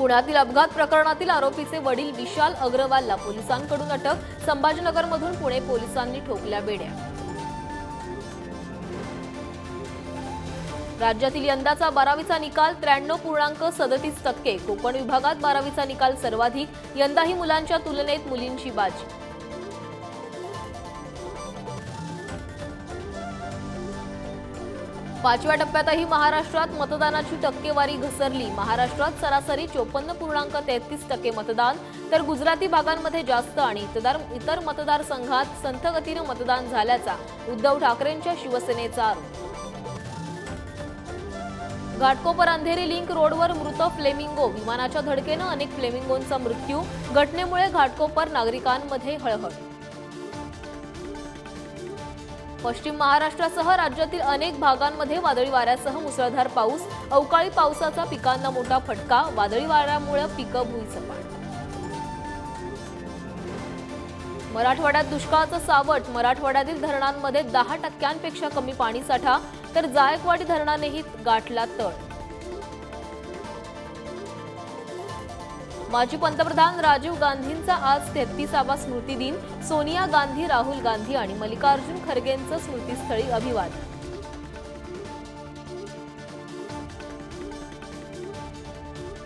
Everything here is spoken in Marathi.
पुण्यातील अपघात प्रकरणातील आरोपीचे वडील विशाल अग्रवालला पोलिसांकडून अटक संभाजीनगरमधून पुणे पोलिसांनी ठोकल्या बेड्या. राज्यातील यंदाचा बारावीचा निकाल त्र्याण्णव पूर्णांक सदतीस टक्के. कोकण विभागात बारावीचा निकाल सर्वाधिक. यंदाही मुलांच्या तुलनेत मुलींची बाजी. पाचव्या टप्प्यातही महाराष्ट्रात मतदानाची टक्केवारी घसरली. महाराष्ट्रात सरासरी चोपन्न पूर्णांक तेहतीस टक्के मतदान तर गुजराती भागांमध्ये जास्त आणि इतर इतर मतदारसंघात संथगतीनं मतदान झाल्याचा उद्धव ठाकरेंच्या शिवसेनेचा आरोप. घाटकोपर अंधेरी लिंक रोडवर मृत फ्लेमिंगो. विमानाच्या धडकेनं अनेक फ्लेमिंगोंचा मृत्यू. घटनेमुळे घाटकोपर नागरिकांमध्ये हळहळ. पश्चिम महाराष्ट्रासह राज्यातील अनेक भागांमध्ये वादळी वाऱ्यासह मुसळधार पाऊस अवकाळी पावसाचा पिकांना मोठा फटका वादळी वाऱ्यामुळे पिकं भुईसपाट मराठवाड्यात दुष्काळाचं सावट मराठवाड्यातील धरणांमध्ये दहा टक्क्यांपेक्षा कमी पाणीसाठा तर जायकवाडी धरणानेही गाठला तळ. माजी पंतप्रधान राजीव गांधींचा आज तेहतीसावा स्मृती दिन सोनिया गांधी राहुल गांधी आणि मल्लिकार्जुन खरगेंचं स्मृतीस्थळी अभिवादन.